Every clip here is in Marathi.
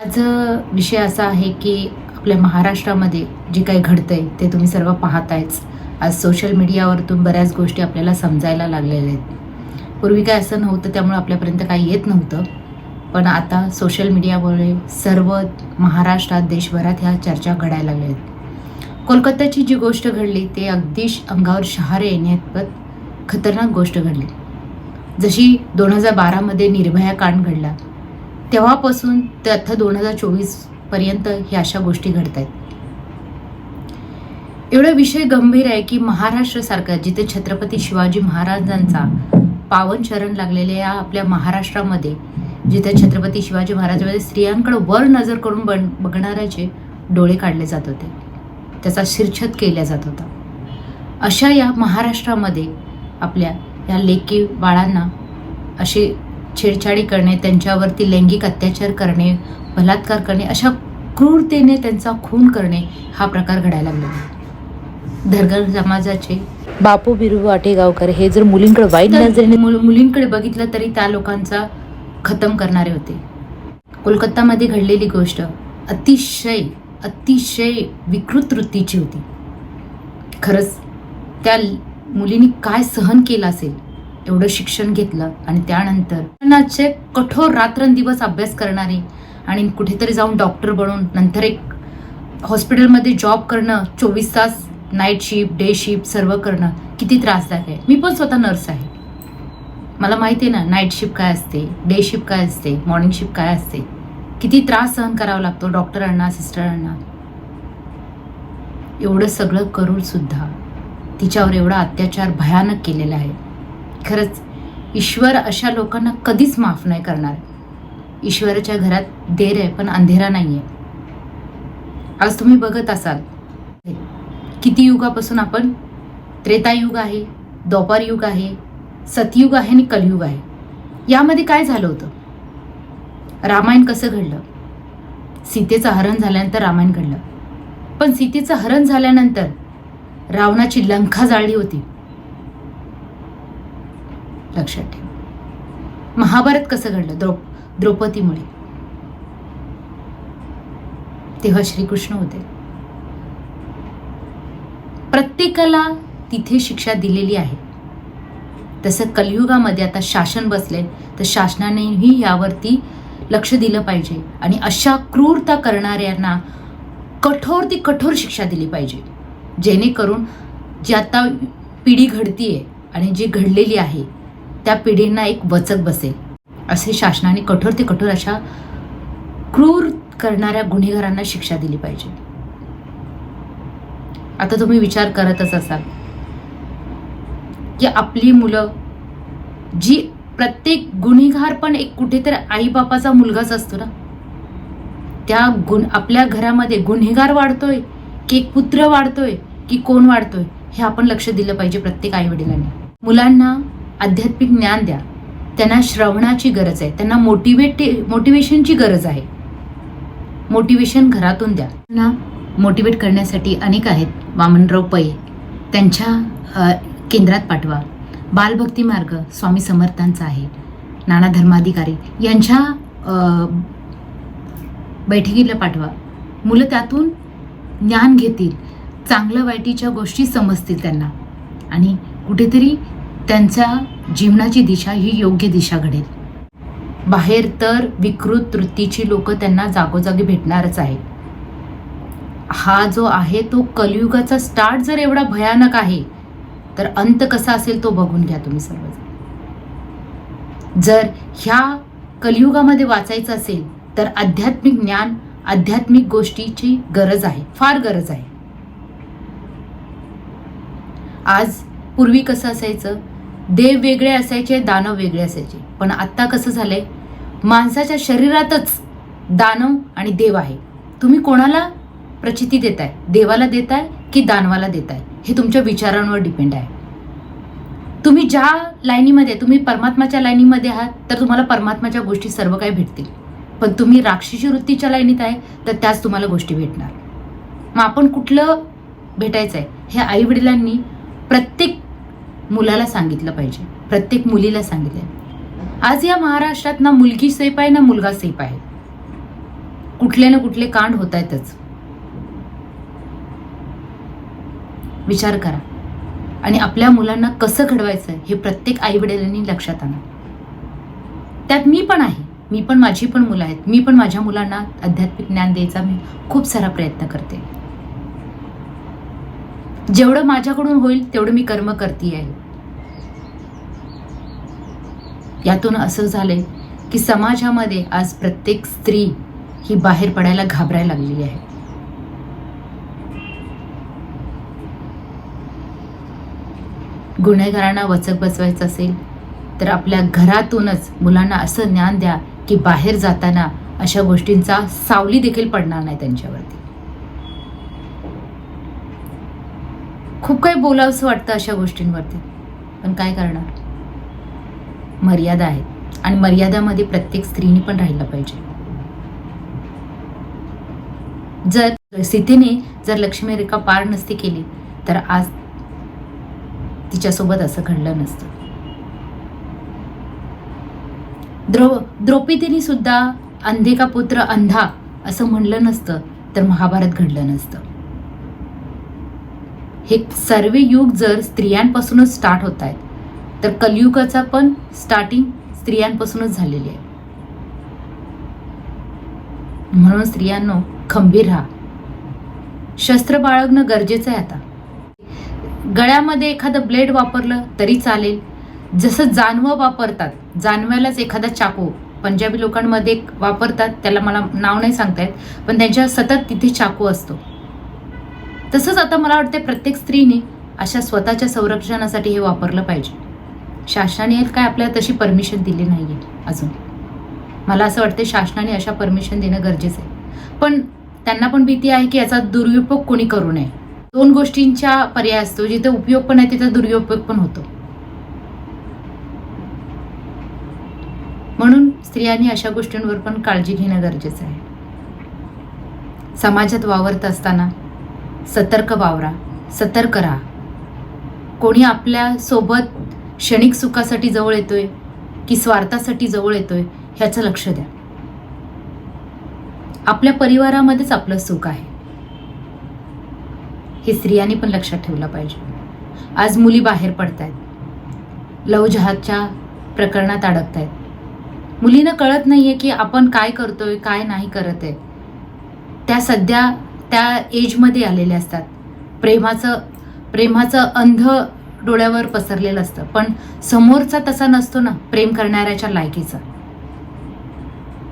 आज विषय असा आहे की आपल्या महाराष्ट्रामध्ये जे काही घडतं आहे ते तुम्ही सर्व पाहतायच. आज सोशल मीडियावरतून बऱ्याच गोष्टी आपल्याला समजायला लागलेल्या आहेत. पूर्वी काय असं नव्हतं त्यामुळे आपल्यापर्यंत काही येत नव्हतं. पण आता सोशल मीडियामुळे सर्व महाराष्ट्रात देशभरात ह्या चर्चा घडायला लागल्या आहेत. कोलकात्याची जी गोष्ट घडली ते अगदी अंगावर शहारे येण्यात खतरनाक गोष्ट घडली. जशी दोन हजार बारामध्ये निर्भया कांड घडला तेव्हापासून ते आता दोन हजार चोवीसपर्यंत ह्या अशा गोष्टी घडत आहेत एवढा विषय गंभीर आहे की महाराष्ट्रासारखा जिथे छत्रपती शिवाजी महाराजांचा पावन शरण लागलेल्या या आपल्या महाराष्ट्रामध्ये जिथे छत्रपती शिवाजी महाराजांमध्ये स्त्रियांकडे वर नजर करून बन बघणाऱ्याचे डोळे काढले जात होते. त्याचा शिरछत केला जात होता. अशा या महाराष्ट्रामध्ये आपल्या या लेकी बाळांना असे छेडछाडी करणे त्यांच्यावरती लैंगिक अत्याचार करणे बलात्कार करणे अशा क्रूरतेने त्यांचा खून करणे हा प्रकार घडायला लागला. धरगर समाजाचे बापू बिरू वाटेगावकर हे जर मुलींकडे वाईट नजरेने मुल- मुलींकडे बघितलं तरी त्या लोकांचा खतम करणारे होते. कोलकातामध्ये घडलेली गोष्ट अतिशय अतिशय विकृत वृत्तीची होती. खरंच त्या मुलीने काय सहन केलं असेल? एवढं शिक्षण घेतलं आणि त्यानंतर शिक्षणाचे कठोर रात्रंदिवस अभ्यास करणारी आणि कुठेतरी जाऊन डॉक्टर बनून नंतर एक हॉस्पिटलमध्ये जॉब करणं चोवीस तास नाईट शिफ्ट डे शिफ्ट सर्व करणं किती त्रासदायक आहे. मी पण स्वतः नर्स आहे. मला माहिती आहे ना नाईट शिफ्ट काय असते डे शिफ्ट काय असते मॉर्निंग शिफ्ट काय असते. किती त्रास सहन करावा लागतो डॉक्टरांना सिस्टरांना एवढं सगळं करून सुद्धा तिच्यावर एवढा अत्याचार भयानक केलेला आहे. खरंच ईश्वर अशा लोकांना कधीच माफ नाही करणार. ईश्वराच्या घरात देर आहे पण अंधेरा नाही आहे आज तुम्ही बघत असाल. किती युगापासून आपण त्रेतायुग आहे द्वापार युग आहे सतयुग आहे आणि कलयुग आहे. यामध्ये काय झालं होतं? रामायण कसं घडलं? सीतेचं हरण झाल्यानंतर रामायण घडलं. पण सीतेचं हरण झाल्यानंतर रावणाची लंका जाळली होती. लक्षात ठेव. महाभारत कसं घडलं? द्रौ द्रौपदीमुळे. तेव्हा श्रीकृष्ण होते. प्रत्येकाला तिथे शिक्षा दिलेली आहे. तसं कलियुगामध्ये आता शासन बसले तर शासनानेही यावरती लक्ष दिलं पाहिजे. आणि अशा क्रूरता करणाऱ्यांना कठोर ती कठोर शिक्षा दिली पाहिजे. जेणेकरून जी आता पिढी घडतीये आणि जी घडलेली आहे त्या पिढींना एक वचक बसेल. असे शासनाने कठोर ते कठोर अशा क्रूर करणाऱ्या गुन्हेगारांना शिक्षा दिली पाहिजे. आता तुम्ही विचार करतच असाल. की आपली मुलं जी प्रत्येक गुन्हेगार पण एक कुठेतरी आईबापाचा मुलगाच असतो ना? त्या गुण आपल्या घरामध्ये गुन्हेगार वाढतोय की एक पुत्र वाढतोय की कोण वाढतोय हे आपण लक्ष दिलं पाहिजे प्रत्येक आई वडिलांनी मुलांना आध्यात्मिक ज्ञान द्या. त्यांना श्रवणाची गरज आहे. त्यांना मोटिवेट मोटिवेशनची गरज आहे. मोटिवेशन घरातून द्या. त्यांना मोटिवेट करण्यासाठी अनेक आहेत. वामनराव पै त्यांच्या केंद्रात पाठवा. बालभक्ती मार्ग स्वामी समर्थांचा आहे. नाना धर्माधिकारी यांच्या बैठकीला पाठवा. मुलं त्यातून ज्ञान घेतील. चांगलं वाईटीच्या गोष्टी समजतील त्यांना. आणि कुठेतरी त्यांच्या जीवनाची दिशा ही योग्य दिशा घडेल. बाहेर तर विकृत वृत्तीची लोक त्यांना जागोजागी भेटणारच आहे हा जो आहे तो कलियुगाचा स्टार्ट जर एवढा भयानक आहे तर अंत कसा असेल तो बघून घ्या तुम्ही सर्वजण. जर ह्या कलियुगामध्ये वाचायचं असेल तर आध्यात्मिक ज्ञान आध्यात्मिक गोष्टीची गरज आहे फार गरज आहे. आज पूर्वी कसं असायचं? देव वेगळे असायचे दानव वेगळे असायचे. पण आत्ता कसं झालंय? माणसाच्या शरीरातच दानव आणि देव आहे. तुम्ही कोणाला प्रचिती देताय? देवाला देताय की दानवाला देताय? हे तुमच्या विचारांवर डिपेंड आहे. तुम्ही ज्या लाईनीमध्ये तुम्ही परमात्माच्या लाईनीमध्ये आहात तर तुम्हाला परमात्माच्या गोष्टी सर्व काही भेटतील. पण तुम्ही राक्षसी वृत्तीच्या लाईनीत आहे तर त्याच तुम्हाला गोष्टी भेटणार. मग आपण कुठलं भेटायचं आहे हे आई वडिलांनी प्रत्येक मुलाला सांगितलं पाहिजे. प्रत्येक मुलीला सांगितलं आज या महाराष्ट्रात ना मुलगी सेफ आहे ना मुलगा सेफ आहे. कुठले ना कुठले कांड होत आहेतच विचार करा. आणि आपल्या मुलांना कसं घडवायचं हे प्रत्येक आईवडिलांनी लक्षात आणा. त्यात मी पण आहे. मी पण माझी पण मुलं आहेत. मी पण माझ्या मुलांना आध्यात्मिक ज्ञान द्यायचा मी खूप सारा प्रयत्न करते. जेवढं माझ्याकडून होईल तेवढं मी कर्म करते आहे यातून असं झालंय की समाजामध्ये आज प्रत्येक स्त्री ही बाहेर पडायला घाबरायला लागलेली आहे. गुन्हेगारांना वचक बसवायचं असेल तर आपल्या घरातूनच मुलांना असं ज्ञान द्या की बाहेर जाताना अशा गोष्टींचा सावली देखील पडणार नाही त्यांच्यावरती. खूप काही बोलावंसं वाटतं अशा गोष्टींवरती. पण काय करणार? मर्यादा आहेत आणि मर्यादामध्ये प्रत्येक स्त्रीने पण राहिलं पाहिजे. जर सीतेने जर लक्ष्मी रेखा पार नसती केली तर आज तिच्यासोबत असं घडलं नसतं. द्रौ द्रौपदीने सुद्धा अंधे का पुत्र अंधा असं म्हणलं नसतं तर महाभारत घडलं नसतं. हे सर्व युग जर स्त्रियांपासूनच स्टार्ट होत आहेत तर कलियुगाचा पण स्टार्टिंग स्त्रियांपासूनच झालेली आहे. म्हणून स्त्रियांनो खंबीर राहा. शस्त्र बाळगणं गरजेचं आहे आता. गळ्यामध्ये एखादं ब्लेड वापरलं तरी चालेल. जसं जानवं वापरतात जानव्यालाच एखादा चाकू पंजाबी लोकांमध्ये वापरतात त्याला मला नाव नाही सांगता येत पण त्यांच्या सतत तिथे चाकू असतो. तसंच आता मला वाटते प्रत्येक स्त्रीने अशा स्वतःच्या संरक्षणासाठी हे वापरलं पाहिजे. शासनाने काय आपल्याला तशी परमिशन दिली नाही आहे अजून. मला असं वाटते शासनाने अशा परमिशन देणं गरजेचं आहे. पण त्यांना पण भीती आहे की याचा दुरुपयोग कोणी करू नये. दोन गोष्टींचा पर्याय असतो जिथे उपयोग पण आहे तिथे दुरुपयोग पण होतो. म्हणून स्त्रियांनी अशा गोष्टींवर पण काळजी घेणं गरजेचं आहे. समाजात वावरत असताना सतर्क वावरा सतर्क राहा. कोणी आपल्यासोबत क्षणिक सुखासाठी जवळ येतोय की स्वार्थासाठी जवळ येतोय ह्याचं लक्ष द्या. आपल्या परिवारामध्येच आपलं सुख आहे. हे स्त्रियांनी पण लक्षात ठेवलं पाहिजे. आज मुली बाहेर पडत आहेत लवजहाजच्या प्रकरणात अडकत आहेत मुलींना कळत नाहीये की आपण काय करतोय काय नाही करत आहे. त्या सध्या त्या एजमध्ये आलेल्या असतात. प्रेमाचं प्रेमाचं अंध डोळ्यावर पसरलेलं असतं. पण समोरचा तसा नसतो ना प्रेम करणाऱ्याच्या लायकीचा.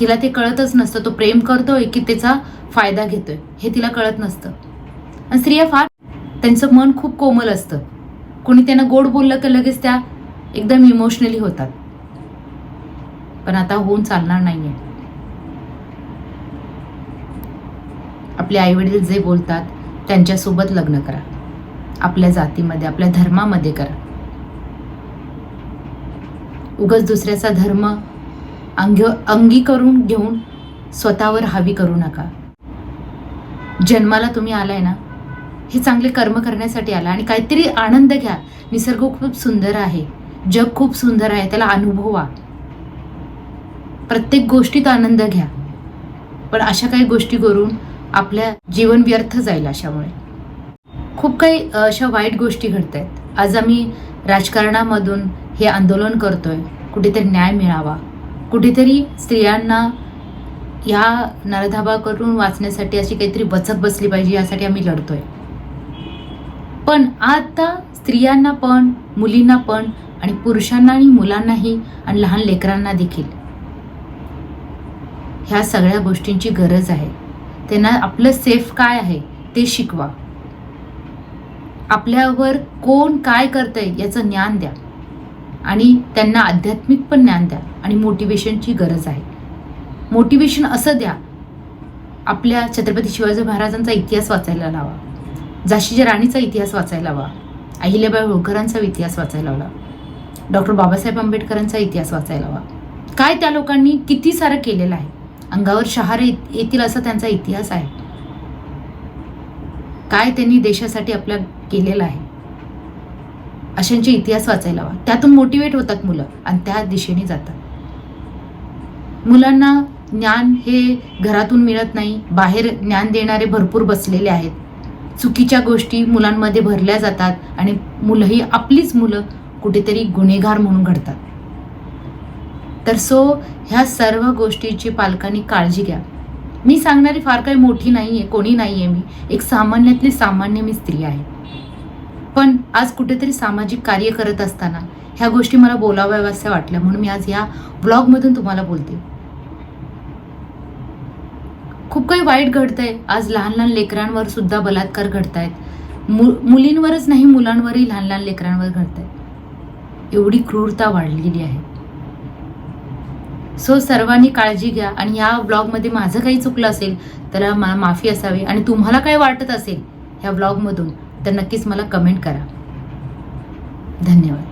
तिला ते कळतच नसतं. तो प्रेम करतोय की त्याचा फायदा घेतोय. हे तिला कळत नसतं. आणि स्त्रिया फार त्यांचं मन खूप कोमल असतं. कोणी त्यांना गोड बोललं की लगेच त्या एकदम इमोशनली होतात. पण आता होऊन चालणार नाहीये. आपले आईवडील जे बोलतात त्यांच्यासोबत लग्न करा. आपल्या जातीमध्ये आपल्या धर्मामध्ये करा. उगच दुसऱ्याचा धर्म अंग अंगी करून घेऊन स्वतःवर हावी करू नका. जन्माला तुम्ही आलाय ना हे चांगले कर्म करण्यासाठी आला आणि काहीतरी आनंद घ्या. निसर्ग खूप सुंदर आहे. जग खूप सुंदर आहे. त्याला अनुभवा. प्रत्येक गोष्टीत आनंद घ्या. पण अशा काही गोष्टी करून आपल्या जीवन व्यर्थ जाईल अशामुळे. खूप काही अशा वाईट गोष्टी घडत आहेत आज आम्ही राजकारणामधून हे आंदोलन करतोय. कुठेतरी न्याय मिळावा. कुठेतरी स्त्रियांना या नरधाबा करून वाचण्यासाठी अशी काहीतरी बचत बसली पाहिजे यासाठी आम्ही लढतोय. पण आता स्त्रियांना पण मुलींना पण आणि पुरुषांना आणि मुलांनाही आणि लहान लेकरांना देखील ह्या सगळ्या गोष्टींची गरज आहे. त्यांना आपलं सेफ काय आहे ते शिकवा. आपल्यावर कोण काय करतंय याचं ज्ञान द्या. आणि त्यांना आध्यात्मिक पण ज्ञान द्या आणि मोटिवेशनची गरज आहे. मोटिवेशन असं द्या. आपल्या छत्रपती शिवाजी महाराजांचा इतिहास वाचायला लावा. झाशीच्या राणीचा इतिहास वाचायला लावा. अहिल्याबाई होळकरांचा इतिहास वाचायला लावा. डॉक्टर बाबासाहेब आंबेडकरांचा इतिहास वाचायला हवा काय त्या लोकांनी किती सारं केलेलं आहे? अंगावर शहारे येत- येतील असा त्यांचा इतिहास आहे. काय त्यांनी देशासाठी आपल्या केलेलं आहे? अशांचे इतिहास वाचायला हवा. त्यातून मोटिवेट होतात मुलं आणि त्या दिशेने जातात. मुलांना ज्ञान हे घरातून मिळत नाही. बाहेर ज्ञान देणारे भरपूर बसलेले आहेत. चुकीच्या गोष्टी मुलांमध्ये भरल्या जातात आणि मुलंही आपलीच मुलं कुठेतरी गुन्हेगार म्हणून घडतात. तर सो ह्या सर्व गोष्टीची पालकांनी काळजी घ्या. मी सांगणारी फार काही मोठी नाही आहे कोणी नाही आहे मी. एक सामान्यातली सामान्य मी स्त्री आहे. पण आज कुठेतरी सामाजिक कार्य करत असताना ह्या गोष्टी मला बोलाव्याव्याशा वाटल्या म्हणून मी आज ह्या ब्लॉगमधून तुम्हाला बोलते. खूप काही वाईट घडतंय. आज लहान लहान लेकरांवर सुद्धा बलात्कार आहेत मु मुलींवरच नाही मुलांवरही लहान लहान लेकरांवर घडत आहेत एवढी क्रूरता वाढलेली आहे. सो सर्वांनी काळजी घ्या आणि या ब्लॉगमध्ये माझं काही चुकलं असेल तर मला माफी असावी आणि तुम्हाला काय वाटत असेल ह्या ब्लॉगमधून तर नक्कीच मला कमेंट करा. धन्यवाद.